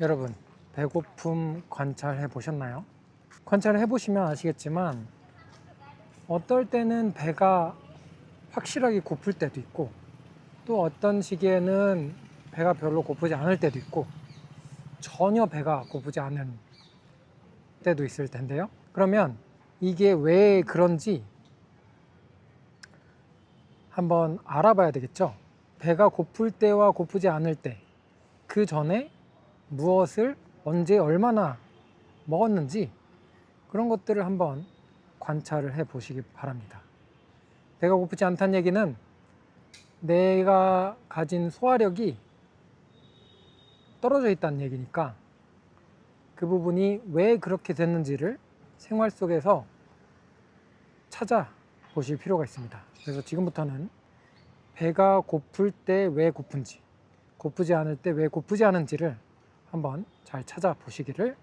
여러분, 배고픔 관찰해 보셨나요? 관찰해 보시면 아시겠지만 어떨 때는 배가 확실하게 고플 때도 있고 또 어떤 시기에는 배가 별로 고프지 않을 때도 있고 전혀 배가 고프지 않은 때도 있을 텐데요. 그러면 이게 왜 그런지 한번 알아봐야 되겠죠. 배가 고플 때와 고프지 않을 때 그 전에 무엇을 언제 얼마나 먹었는지 그런 것들을 한번 관찰을 해 보시기 바랍니다. 배가 고프지 않다는 얘기는 내가 가진 소화력이 떨어져 있다는 얘기니까 그 부분이 왜 그렇게 됐는지를 생활 속에서 찾아 보실 필요가 있습니다. 그래서 지금부터는 배가 고플 때 왜 고픈지, 고프지 않을 때 왜 고프지 않은지를 한번 잘 찾아보시기를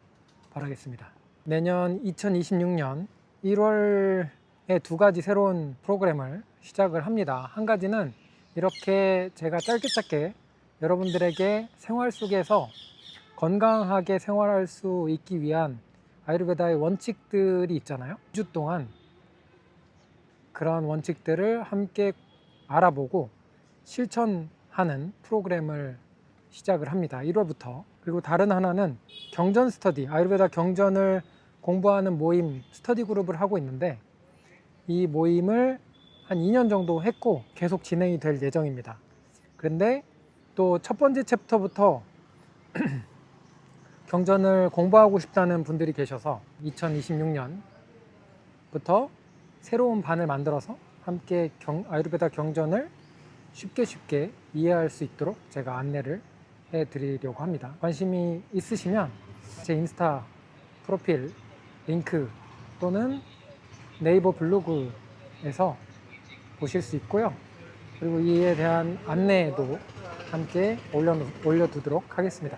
바라겠습니다. 내년 2026년 1월에 두 가지 새로운 프로그램을 시작을 합니다. 한 가지는 이렇게 제가 짧게 짧게 여러분들에게 생활 속에서 건강하게 생활할 수 있기 위한 아유르베다의 원칙들이 있잖아요. 2주 동안 그런 원칙들을 함께 알아보고 실천하는 프로그램을 시작을 합니다. 1월부터. 그리고 다른 하나는 경전 스터디, 아유르베다 경전을 공부하는 모임 스터디 그룹을 하고 있는데 이 모임을 한 2년 정도 했고 계속 진행이 될 예정입니다. 그런데 또 첫 번째 챕터부터 경전을 공부하고 싶다는 분들이 계셔서 2026년부터 새로운 반을 만들어서 함께 경, 아유르베다 경전을 쉽게 쉽게 이해할 수 있도록 제가 안내를 해 드리려고 합니다. 관심이 있으시면 제 인스타 프로필 링크 또는 네이버 블로그에서 보실 수 있고요. 그리고 이에 대한 안내도 함께 올려, 올려두도록 하겠습니다.